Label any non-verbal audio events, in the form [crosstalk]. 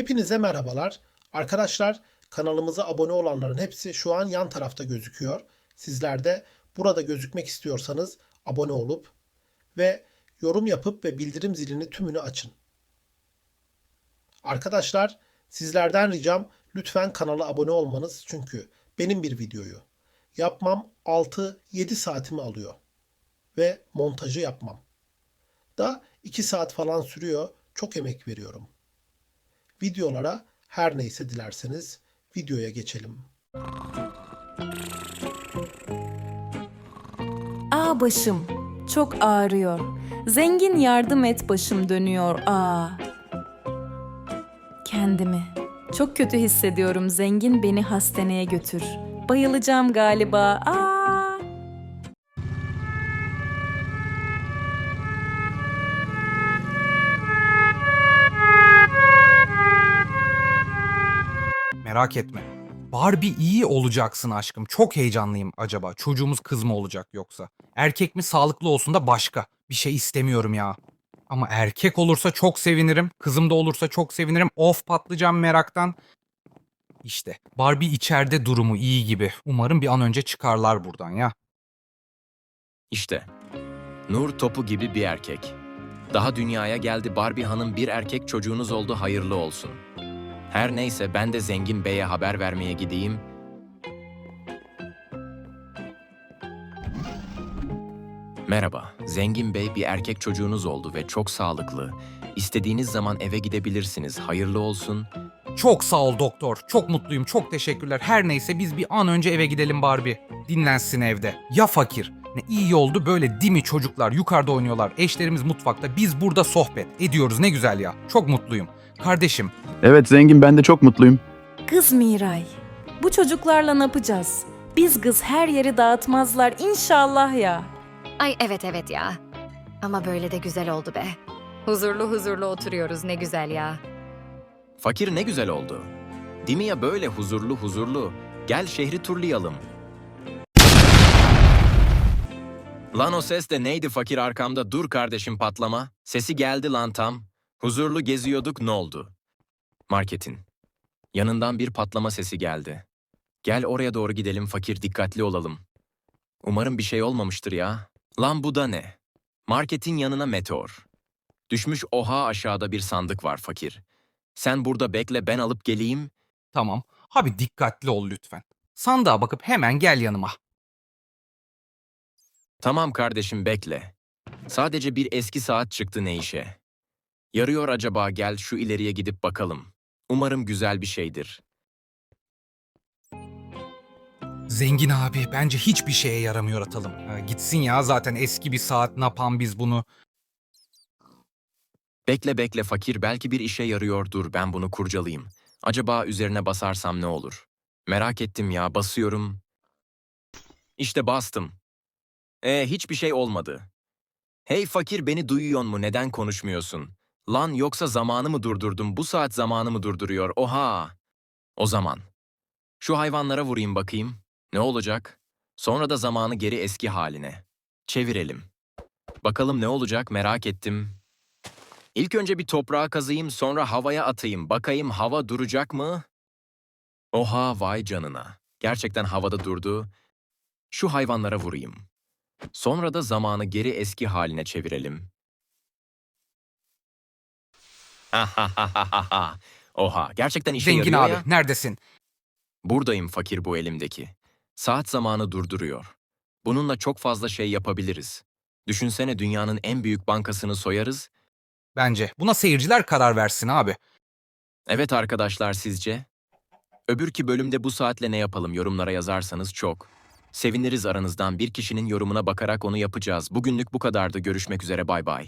Hepinize merhabalar. Arkadaşlar kanalımıza abone olanların hepsi şu an yan tarafta gözüküyor. Sizler de burada gözükmek istiyorsanız abone olup ve yorum yapıp ve bildirim zilini tümünü açın. Arkadaşlar sizlerden ricam lütfen kanala abone olmanız çünkü benim bir videoyu yapmam 6-7 saatimi alıyor ve montajı yapmam. Da 2 saat falan sürüyor. Çok emek veriyorum. Videolara her neyse dilerseniz videoya geçelim. Aa başım çok ağrıyor. Zengin yardım et başım dönüyor. Aa. Kendimi çok kötü hissediyorum. Zengin beni hastaneye götür. Bayılacağım galiba. Aa. Merak etme. Barbie iyi olacaksın aşkım. Çok heyecanlıyım acaba. Çocuğumuz kız mı olacak yoksa? Erkek mi sağlıklı olsun da başka. Bir şey istemiyorum ya. Ama erkek olursa çok sevinirim. Kızım da olursa çok sevinirim. Of patlayacağım meraktan. İşte Barbie içeride durumu iyi gibi. Umarım bir an önce çıkarlar buradan ya. İşte. Nur topu gibi bir erkek. Daha dünyaya geldi Barbie Hanım bir erkek çocuğunuz oldu hayırlı olsun. Her neyse ben de Zengin Bey'e haber vermeye gideyim. Merhaba, Zengin Bey bir erkek çocuğunuz oldu ve çok sağlıklı. İstediğiniz zaman eve gidebilirsiniz. Hayırlı olsun. Çok sağ ol doktor. Çok mutluyum. Çok teşekkürler. Her neyse biz bir an önce eve gidelim Barbie. Dinlensin evde. Ya fakir. Ne iyi oldu böyle değil mi çocuklar yukarıda oynuyorlar. Eşlerimiz mutfakta. Biz burada sohbet ediyoruz. Ne güzel ya. Çok mutluyum. Kardeşim Evet zengin ben de çok mutluyum. Kız Miray. Bu çocuklarla ne yapacağız? Biz kız her yeri dağıtmazlar inşallah ya. Ay evet evet ya. Ama böyle de güzel oldu be. Huzurlu huzurlu oturuyoruz ne güzel ya. Fakir ne güzel oldu. Değil mi ya böyle huzurlu huzurlu. Gel şehri turlayalım. Lan o ses de neydi fakir arkamda dur kardeşim patlama. Sesi geldi lan tam. Huzurlu geziyorduk ne oldu? Marketin. Yanından bir patlama sesi geldi. Gel oraya doğru gidelim fakir dikkatli olalım. Umarım bir şey olmamıştır ya. Lan bu da ne? Marketin yanına meteor. Düşmüş oha aşağıda bir sandık var fakir. Sen burada bekle ben alıp geleyim. tamam. Abi dikkatli ol lütfen. Sandığa bakıp hemen gel yanıma. Tamam kardeşim bekle. Sadece bir eski saat çıktı ne işe. Yarıyor acaba gel şu ileriye gidip bakalım. Umarım güzel bir şeydir. Zengin abi bence hiçbir şeye yaramıyor atalım. Ha, gitsin ya zaten eski bir saat napan biz bunu. Bekle bekle fakir belki bir işe yarıyor dur ben bunu kurcalayayım. Acaba üzerine basarsam ne olur? Merak ettim ya basıyorum. İşte bastım. E hiçbir şey olmadı. Hey fakir beni duyuyor mu neden konuşmuyorsun? Lan yoksa zamanı mı durdurdum bu saat zamanı mı durduruyor oha. O zaman. Şu hayvanlara vurayım bakayım. Ne olacak? Sonra da zamanı geri eski haline. Çevirelim. Bakalım ne olacak merak ettim. İlk önce bir toprağa kazıyım sonra havaya atayım. Bakayım hava duracak mı? Oha vay canına. Gerçekten havada durdu. Şu hayvanlara vurayım. Sonra da zamanı geri eski haline çevirelim. [laughs] Oha gerçekten işe Zengin yarıyor abi ya. neredesin? Buradayım fakir bu elimdeki. Saat zamanı durduruyor. Bununla çok fazla şey yapabiliriz. Düşünsene dünyanın en büyük bankasını soyarız. Bence. Buna seyirciler karar versin abi. Evet arkadaşlar sizce? Öbürki bölümde bu saatle ne yapalım yorumlara yazarsanız çok. Seviniriz aranızdan bir kişinin yorumuna bakarak onu yapacağız. Bugünlük bu kadardı. Görüşmek üzere bay bay.